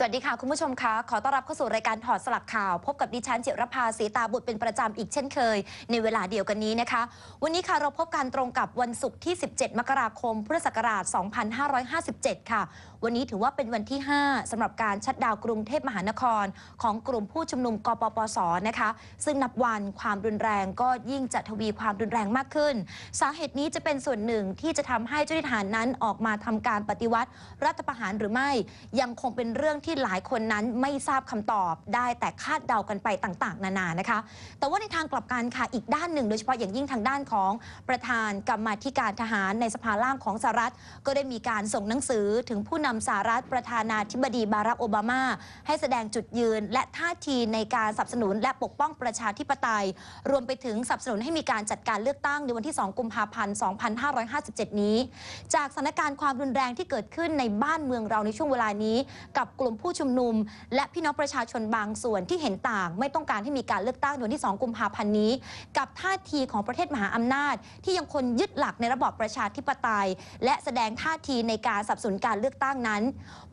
สวัสดีค่ะ คุณผู้ชมคะขอต้อนรับเข้าสู่รายการถอดสลักข่าว พบกับดิฉันจิรภาสีตาบุตรเป็นประจำอีกเช่นเคย ในเวลาเดียวกันนี้นะคะ วันนี้ค่ะเราพบกันตรงกับวันศุกร์ที่ 17 มกราคม พุทธศักราช 2557 ค่ะ วันนี้ถือว่าเป็นวันที่ 5สำหรับการชัดดาวกรุงเทพมหานคร ของกลุ่มผู้ชุมนุมกปปสนะคะ ซึ่งนับวันความรุนแรงก็ยิ่งจะทวีความรุนแรงมากขึ้น สาเหตุนี้จะเป็นส่วนหนึ่งที่จะทำให้เจ้าหน้าที่ทหารนั้นออกมาทำการปฏิวัติรัฐประหารหรือไม่ยังคงเป็นเรื่องที่หลายคนนั้นไม่ทราบคำตอบ ได้แต่คาดเดากันไปต่าง ๆ นานานะคะ แต่ว่าในทางกลับกันค่ะอีกด้านหนึ่ง โดยเฉพาะอย่างยิ่งทางด้านของประธานกรรมาธิการทหารในสภาล่างของสหรัฐ ก็ได้มีการส่งหนังสือถึงผู้นำสหรัฐประธานาธิบดีบารักโอบามา ให้แสดงจุดยืน และท่าทีในการสนับสนุนและปกป้องประชาธิปไตย รวมไปถึงสนับสนุนให้มีการจัดการเลือกตั้งในวันที่ 2 กุมภาพันธ์ 2557 นี้ จากสถานการณ์ความรุนแรงที่เกิดขึ้นในบ้านเมืองเราในช่วงเวลานี้ กับกลุ่มผู้ชุมนุม และพี่น้องประชาชนบางส่วนที่เห็นต่าง ไม่ต้องการให้มีการเลือกตั้งในวันที่ 2 กุมภาพันธ์นี้ กับท่าทีของประเทศมหาอำนาจ ที่ยังคงยึดหลักในระบอบประชาธิปไตย และแสดงท่าทีในการสับสนการเลือกตั้งนั้น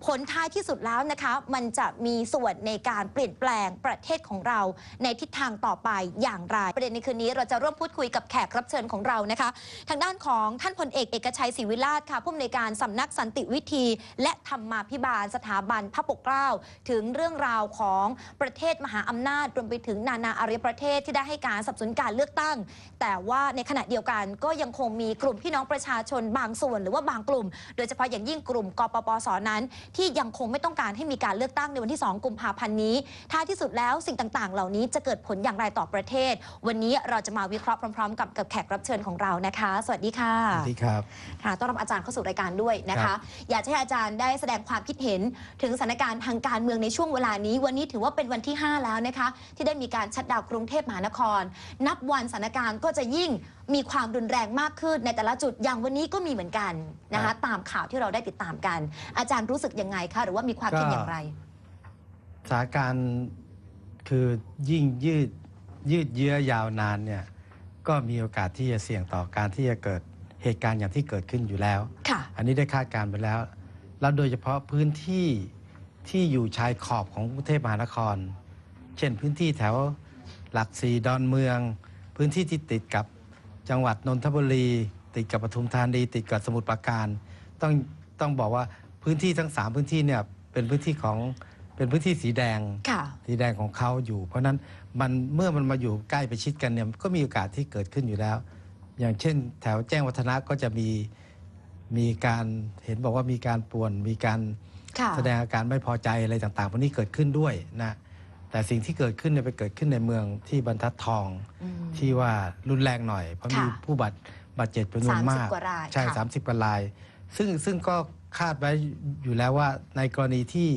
ผลท้ายที่สุดแล้วนะคะ มันจะมีส่วนในการเปลี่ยนแปลงประเทศของเรา ในทิศทางต่อไปอย่างไร ประเด็นในคืนนี้เราจะร่วมพูดคุยกับแขกรับเชิญของเรานะคะ ทางด้านของท่านพลเอกเอกชัยศรีวิราชค่ะผู้อำนวยการสำนักสันติวิธี และธรรมาภิบาลสถาบันพระปกเกล้าถึงเรื่องราวของประเทศมหาอำนาจรวมไปถึงนานาอารยประเทศที่ได้ให้การสนับสนุนการเลือกตั้ง แต่ว่าในขณะเดียวกันก็ยังคงมีกลุ่มพี่น้องประชาชนบางส่วน หรือว่าบางกลุ่ม โดยเฉพาะอย่างยิ่งกลุ่มกปปสนั้น ที่ยังคงไม่ต้องการให้มีการเลือกตั้งในวันที่ 2 กุมภาพันธ์นี้ท้ายที่สุดแล้วสิ่งต่างๆ เหล่านี้จะเกิดผลอย่างไรต่อประเทศ วันนี้เราจะมาวิเคราะห์พร้อม ๆ กับกับแขกรับเชิญของเรานะคะ สวัสดีค่ะสวัสดีครับค่ะต้อนรับอาจารย์เข้าสู่รายการด้วยนะครัคะบอยากจะให้อาจารย์ได้แสดงความคิดเห็นถึงสถานการณ์ทางการเมืองในช่วงเวลานี้ วันนี้ถือว่าเป็นวันที่ 5 แล้วนะคะที่ได้มีการชัดดาวน์กรุงเทพมหานคร นับวันสถานการณ์ก็จะยิ่งมีความรุนแรงมากขึ้นในแต่ละจุดอย่างวันนี้ก็มีเหมือนกันนะครัคะบตามข่าวที่เราได้ติดตามกัน อาจารย์รู้สึกยังไงคะหรือว่ามีความคิดก็อย่างไรสถานการณ์คือยิ่งยืดยืดเยื้อยาวนานเนี่ยก็มีโอกาสที่จะเสี่ยงต่อการที่จะเกิดเหตุการณ์อย่างที่เกิดขึ้นอยู่แล้วค่ะอันนี้ได้คาดการณ์ไปแล้ว แล้วโดยเฉพาะพื้นที่ ที่อยู่ชายขอบของกรุงเทพมหานคร เช่นพื้นที่แถวหลักสี่ดอนเมือง พื้นที่ที่ติดกับจังหวัดนนทบุรี ติดกับปทุมธานีติดกับสมุทรปราการ ต้องต้องบอกว่าพื้นที่ทั้งสามพื้นที่เนี่ยเป็นพื้นที่ของเป็นพื้นที่สีแดงค่ะสีแดงของเขาอยู่ เพราะฉะนั้นมันเมื่อมันมาอยู่ใกล้ไปชิดกันเนี่ยก็มีโอกาสที่เกิดขึ้นอยู่แล้ว อย่างเช่น แถวแจ้งวัฒนะก็จะมีมีการเห็นบอกว่ามีการป่วนมีการค่ะ แสดงอาการไม่พอใจอะไรต่างๆพวกนี้เกิดขึ้นด้วยนะแต่สิ่งที่เกิดขึ้นเนี่ยไปเกิดขึ้นในเมืองที่บรรทัดทองอืมที่ว่ารุนแรงหน่อย เพราะค่ะมีผู้บาดบาดเจ็บจำนวนมาก30กว่ารายใช่ค่ะสามสิบกว่าราย ซึ่งซึ่งก็คาดไว้อยู่แล้วว่าในกรณีที่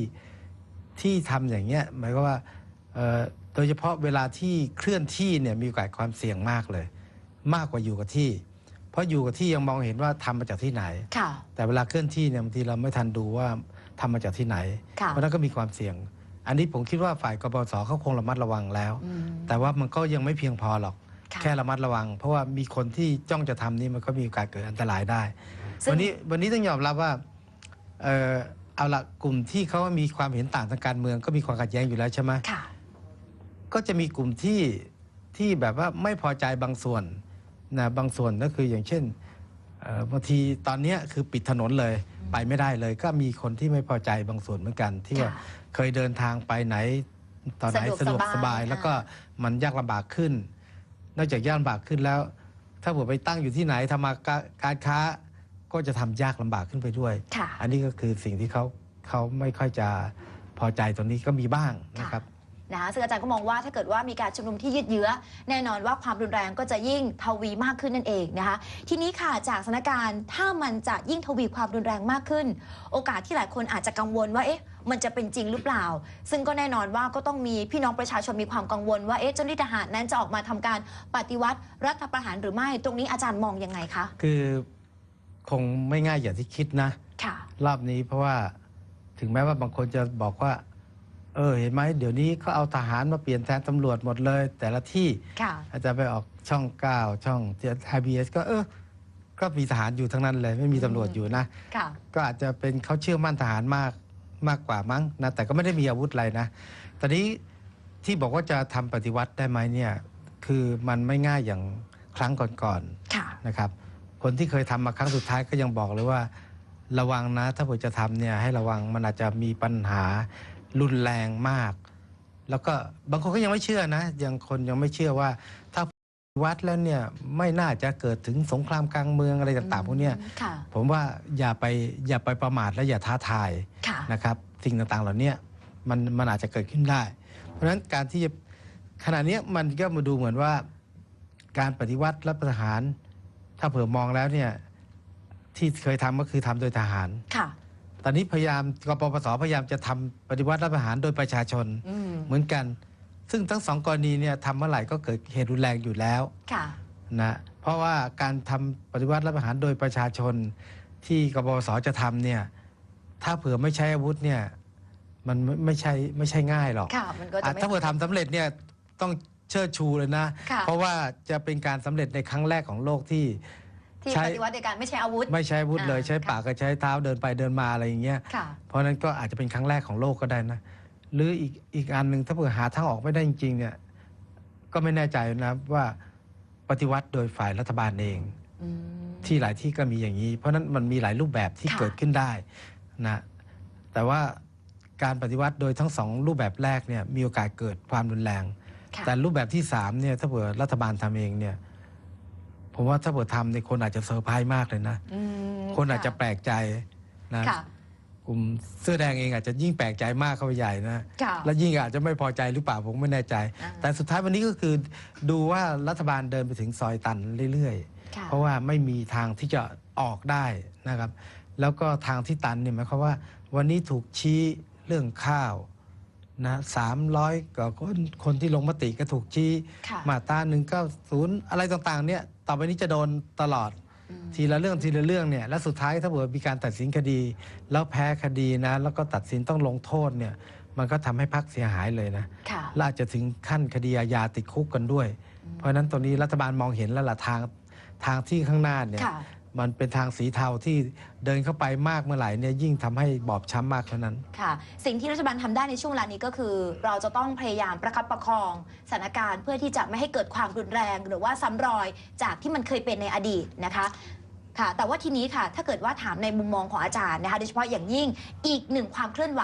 ที่ทำอย่างเงี้ยหมายความว่าเอ่อโดยเฉพาะเวลาที่เคลื่อนที่เนี่ยมีโอกาสความเสี่ยงมากเลย มากกว่าอยู่กับที่ เพราะอยู่กับที่ยังมองเห็นว่าทำมาจากที่ไหนค่ะแต่เวลาเคลื่อนที่เนี่ยบางทีเราไม่ทันดูว่า ทำมาจากที่ไหนค่ะเพราะฉะนั้นก็มีความเสี่ยง อันนี้ผมคิดว่าฝ่ายกบสเขาคงระมัดระวังแล้วอืมแต่ว่ามันก็ยังไม่เพียงพอหรอกค่ะแค่ระมัดระวัง เพราะว่ามีคนที่จ้องจะทำนี่มันก็มีโอกาสเกิดอันตรายได้ซึ่งวันนี้วันนี้ต้องยอมรับว่าเออเอาละกลุ่มที่เขามีความเห็นต่างทางการเมือง ก็มีความขัดแย้งอยู่แล้วใช่ไหมค่ะก็จะมีกลุ่มที่ที่แบบว่าไม่พอใจบางส่วนนะบางส่วนก็คืออย่างเช่นเอ่อบางทีตอนเนี้ยคือปิดถนนเลย ไปไม่ได้เลย ก็มีคนที่ไม่พอใจบางส่วนเหมือนกัน ที่ว่าค่ะเคยเดินทางไปไหนตอนไหนสะสะดดววกกสสบาบายยแล้วก็มันยากลำบากขึ้น นอกจากยากลำบากขึ้นแล้ว ถ้าผมไปตั้งอยู่ที่ไหนทำมาการการค้าก็จะทำยากลำบากขึ้นไปด้วยค่ะอันนี้ก็คือสิ่งที่เขาเขาไม่ค่อยจะพอใจตรงนี้ก็มีบ้างนะครับ นะคะซึ่งอาจารย์ก็มองว่าถ้าเกิดว่ามีการชุมนุมที่ยืดเยื้อ แน่นอนว่าความรุนแรงก็จะยิ่งทวีมากขึ้นนั่นเองนะคะ ทีนี้ค่ะจากสถานการณ์ถ้ามันจะยิ่งทวีความรุนแรงมากขึ้น โอกาสที่หลายคนอาจจะกังวลว่าเอ๊ะมันจะเป็นจริงหรือเปล่า ซึ่งก็แน่นอนว่าก็ต้องมีพี่น้องประชาชนมีความกังวลว่าเอ๊ะเจ้าหน้าที่ทหารนั้นจะออกมาทำการปฏิวัติรัฐประหารหรือไม่ ตรงนี้อาจารย์มองยังไงคะคือคงไม่ง่ายอย่างที่คิดนะค่ะรอบนี้เพราะว่าถึงแม้ว่าบางคนจะบอกว่าเออเห็นไหมเดี๋ยวนี้เขาเอาทหารมาเปลี่ยนแทนตำรวจหมดเลย แต่ละที่ค่ะ อาจจะไปออกช่องเก้าช่องไทยบีเอสก็เออก็มีทหารอยู่ทั้งนั้นเลยไม่มีตำรวจอยู่นะ ค่ะ ก็อาจจะเป็นเขาเชื่อมั่นทหารมากมากกว่ามั้งนะแต่ก็ไม่ได้มีอาวุธอะไรนะตอนนี้ที่บอกว่าจะทำปฏิวัติได้ไหมเนี่ยคือมันไม่ง่ายอย่างครั้งก่อนค่ะ ๆนะครับคนที่เคยทำมาครั้งสุดท้ายก็ยังบอกเลยว่า ระวังนะ ถ้าผมจะทำเนี่ยให้ระวังมันอาจจะมีปัญหา รุนแรงมาก แล้วก็บางคนก็ยังไม่เชื่อนะยังคนยังไม่เชื่อว่า ถ้าปฏิวัดแล้วเนี่ยไม่น่าจะเกิดถึงสงครามกลางเมืองอะไรต่างๆพวกเนี้ยค่ะ ผมว่าอย่าไปอย่าไปประมาทและอย่าท้าทายค่ะ นะครับ สิ่งต่างๆเหล่านี้มันมันอาจจะเกิดขึ้นได้ เพราะฉะนั้นการที่จะขณะเนี้ยมันก็มาดูเหมือนว่า การปฏิวัติรัฐประหาร ถ้าเผื่อมองแล้วเนี่ยที่เคยทำก็คือทำโดยทหาร ค่ะ ตอนนี้พยายามกปปสพยายามจะทำปฏิวัติรัฐประหารโดยประชาชนอืมเหมือนกัน ซึ่งทั้งสองกรณีเนี่ยทำเมื่อไหร่ก็เกิดเหตุรุนแรงอยู่แล้วค่ะ นะเพราะว่าการทำปฏิวัติรัฐประหารโดยประชาชน ที่กบพศจะทำเนี่ยถ้าเผื่อไม่ใช้อาวุธเนี่ยมันไม่ไม่ใช่ไม่ใช่ง่ายหรอก ค่ะ มันก็จะอะไม่ ถ้าเผื่อทำสำเร็จเนี่ยต้องเชิดชูเลยนะ ค่ะเพราะว่าจะเป็นการสำเร็จในครั้งแรกของโลกที่ ที่ใช้ปฏิวัติโดยการไม่ใช้อาวุธ ไม่ใช้อาวุธเลยอ่าใช้ปากกับใช้เท้าเดินไปเดินมาอะไรอย่างเงี้ยค่ะ เพราะฉะนั้นก็อาจจะเป็นครั้งแรกของโลกก็ได้นะ หรืออีกอีกอันหนึ่งถ้าเผื่อหาทางออกไม่ได้จริงๆเนี่ยก็ไม่แน่ใจนะว่าปฏิวัติโดยฝ่ายรัฐบาลเอง อืม ที่หลายที่ก็มีอย่างนี้ เพราะฉะนั้นมันมีหลายรูปแบบที่ค่ะ เกิดขึ้นได้นะแต่ว่าการปฏิวัติโดยทั้งสองรูปแบบแรกเนี่ยมีโอกาสเกิดความรุนแรง ค่ะแต่รูปแบบที่สามเนี่ยถ้าเผื่อรัฐบาลทำเองเนี่ย ผมว่าถ้าเผื่อทำเนี่ยคนอาจจะเซอร์ไพรส์มากเลยนะ อืมคนอาจจะแปลกใจนะค่ะ กลุ่มเสื้อแดงเองอาจจะยิ่งแปลกใจมากเข้าไปใหญ่นะ ค่ะ และยิ่งอาจจะไม่พอใจหรือเปล่าผมไม่แน่ใจ อ่า แต่สุดท้ายวันนี้ก็คือดูว่ารัฐบาลเดินไปถึงซอยตันเรื่อยๆค่ะเพราะว่าไม่มีทางที่จะออกได้นะครับ แล้วก็ทางที่ตันเนี่ยหมายความว่า วันนี้ถูกชี้เรื่องข้าว นะสามร้อยกว่าคนคนที่ลงมติก็ถูกชี้ค่ะมาตราหนึ่งเก้าศูนย์อะไรต่างๆ เนี่ยต่อไปนี้จะโดนตลอดอืมทีละเรื่องทีละเรื่องเนี่ยและสุดท้ายถ้าเกิดมีการตัดสินคดี แล้วแพ้คดีนะแล้วก็ตัดสินต้องลงโทษเนี่ยมันก็ทำให้พักเสียหายเลยนะค่ะและอาจจะถึงขั้นคดีอาญาติดคุกกันด้วย เพราะฉะนั้นตรงนี้รัฐบาลมองเห็นแล้วล่ะทางทางที่ข้างหน้าเนี่ยค่ะ มันเป็นทางสีเทาที่เดินเข้าไปมากเมื่อไหร่เนี่ยยิ่งทำให้บอบช้ำมากเท่านั้น ค่ะ สิ่งที่รัฐบาลทำได้ในช่วงเวลานี้ก็คือ เราจะต้องพยายามประคับประคองสถานการณ์เพื่อที่จะไม่ให้เกิดความรุนแรง หรือว่าซ้ำรอยจากที่มันเคยเป็นในอดีตนะคะ ค่ะ แต่ว่าทีนี้ค่ะ ถ้าเกิดว่าถามในมุมมองของอาจารย์นะคะ โดยเฉพาะอย่างยิ่งอีกหนึ่งความเคลื่อนไหว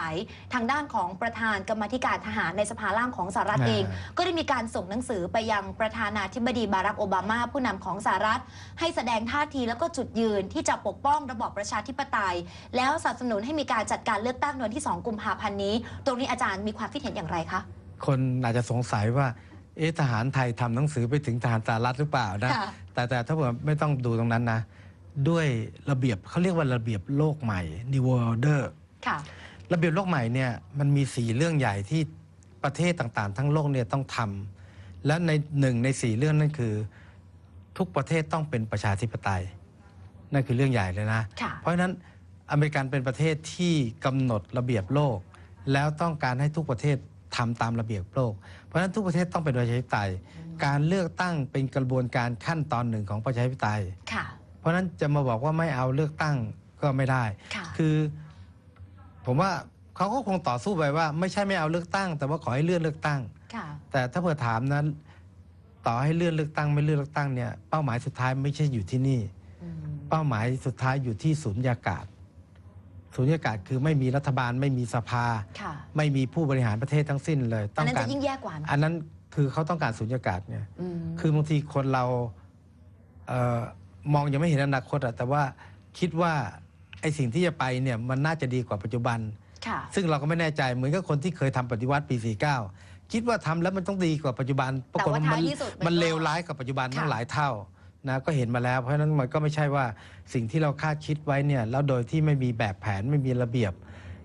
ทางด้านของประธานกรรมาธิการทหารในสภาล่างของสหรัฐอ่าเอง ก็ได้มีการส่งหนังสือไปยังประธานาธิบดีบารักโอบามาผู้นำของสหรัฐ ให้แสดงท่าทีแล้วก็จุดยืนที่จะปกป้องระบอบประชาธิปไตย แล้วสนับสนุนให้มีการจัดการเลือกตั้งในวันที่ 2 กุมภาพันธ์นี้ ตรงนี้อาจารย์มีความคิดเห็นอย่างไรคะคนอาจจะสงสัยว่าเอ๊ะทหารไทยทำหนังสือไปถึงทหารสหรัฐหรือเปล่านะค่ะแต่แต่ถ้าเผื่อไม่ต้องดูตรงนั้นนะ ด้วยระเบียบเขาเรียกว่าระเบียบโลกใหม่ New World Order ค่ะ ระเบียบโลกใหม่เนี่ยมันมีสี่เรื่องใหญ่ที่ประเทศต่างๆ ทั้งโลกเนี่ยต้องทำและในหนึ่งในสี่เรื่องนั่นคือ ทุกประเทศต้องเป็นประชาธิปไตย นั่นคือเรื่องใหญ่เลยนะ ค่ะ เพราะฉะนั้นอเมริกันเป็นประเทศที่กำหนดระเบียบโลก แล้วต้องการให้ทุกประเทศทำตามระเบียบโลก เพราะฉะนั้นทุกประเทศต้องเป็นประชาธิปไตย การเลือกตั้งเป็นกระบวนการขั้นตอนหนึ่งของประชาธิปไตย ค่ะเพ ราะฉะนั้นจะมาบอกว่าไม่เอาเลือกตั้งก็ไม่ได้ค่ะคือ ผมว่าเขาก็คงต่อสู้ไปว่า ไม่ใช่ไม่เอาเลือกตั้ง แต่ว่าขอให้เลื่อนเลือกตั้งค่ะแต่ถ้าเผื่อถามนั้น ต่อให้เลื่อนเลือกตั้งไม่เลื่อนเลือกตั้งเนี่ยเป้าหมายสุดท้ายไม่ใช่อยู่ที่นี่อืมเป้าหมายสุดท้ายอยู่ที่ศูนยากาศศูนยากาศคือไม่มีรัฐบาลไม่มีสภาค่ะไม่มีผู้บริหารประเทศทั้งสิ้นเลยอันนั้นกาจะรยิ่งแย่กว่าไหมอันนั้นคือเขาต้องการศูนยากาศเนี่ยมคือบางทีคนเราเออ มองยังไม่เห็นอนาคตอะแต่ว่าคิดว่าไอ้สิ่งที่จะไปเนี่ยมันน่าจะดีกว่าปัจจุบัน ค่ะ ซึ่งเราก็ไม่แน่ใจเหมือนกับคนที่เคยทำปฏิวัติปี 49 คิดว่าทำแล้วมันต้องดีกว่าปัจจุบัน ปรากฏว่าแต่ว่ามัท้ายที่สุดมันมันก็เลวร้ายกว่าปัจจุบันค่ะทั้งหลายเท่านะก็เห็นมาแล้ว เพราะฉะนั้นมันก็ไม่ใช่ว่าสิ่งที่เราคาดคิดไว้เนี่ยแล้วโดยที่ไม่มีแบบแผนไม่มีระเบียบ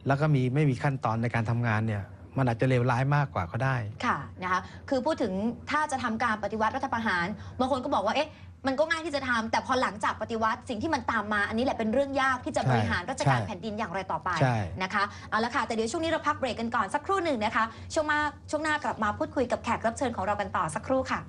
แล้วก็มีไม่มีขั้นตอนในการทำงานเนี่ยมันอาจจะเลวร้ายมากกว่าก็ได้ ค่ะนะคะคือพูดถึงถ้าจะทำการปฏิวัติรัฐประหารบางคนก็บอกว่าเอ๊ะ มันก็ง่ายที่จะทำแต่พอหลังจากปฏิวัติสิ่งที่มันตามมา อันนี้แหละเป็นเรื่องยากที่จะใช่บริหารราชการใช่แผ่นดินอย่างไรต่อไปใช่ นะคะเอาละค่ะแต่เดี๋ยวช่วงนี้เราพักเบรกกันก่อนสักครู่หนึ่งนะคะช่วงมาช่วงหน้ากลับมาพูดคุยกับแขกรับเชิญของเรากันต่อสักครู่ค่ะ